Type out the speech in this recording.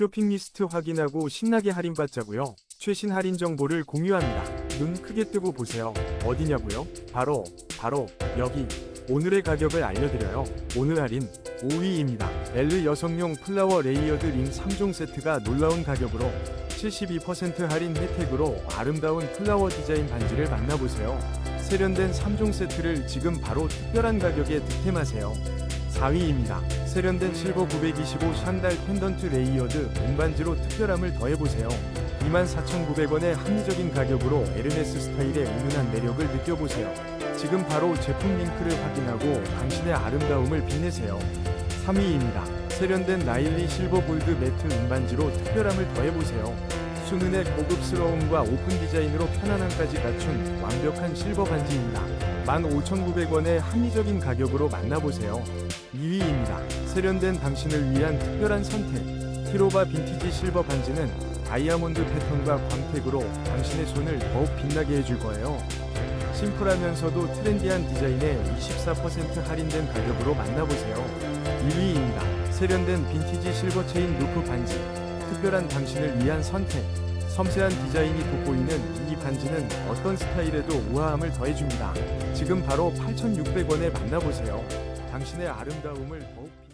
쇼핑 리스트 확인하고 신나게 할인받자고요. 최신 할인 정보를 공유합니다. 눈 크게 뜨고 보세요. 어디냐고요? 바로 바로 여기. 오늘의 가격을 알려드려요. 오늘 할인 5위입니다. 엘르 여성용 플라워 레이어드 링 3종 세트가 놀라운 가격으로 72% 할인 혜택으로 아름다운 플라워 디자인 반지를 만나보세요. 세련된 3종 세트를 지금 바로 특별한 가격에 득템하세요. 4위입니다. 세련된 실버 925 샨달 펜던트 레이어드 은반지로 특별함을 더해보세요. 24,900원의 합리적인 가격으로 에르메스 스타일의 은은한 매력을 느껴보세요. 지금 바로 제품 링크를 확인하고 당신의 아름다움을 빛내세요. 3위입니다. 세련된 나일리 실버 골드 매트 은반지로 특별함을 더해보세요. 순은의 고급스러움과 오픈 디자인으로 편안함까지 갖춘 완벽한 실버 반지입니다. 15,900원의 합리적인 가격으로 만나보세요. 2위입니다. 세련된 당신을 위한 특별한 선택. 티로바 빈티지 실버 반지는 다이아몬드 패턴과 광택으로 당신의 손을 더욱 빛나게 해줄 거예요. 심플하면서도 트렌디한 디자인에 24% 할인된 가격으로 만나보세요. 1위입니다. 세련된 빈티지 실버 체인 루프 반지. 특별한 당신을 위한 선택. 섬세한 디자인이 돋보이는 이 반지는 어떤 스타일에도 우아함을 더해줍니다. 지금 바로 8,600원에 만나보세요. 당신의 아름다움을 더욱 빛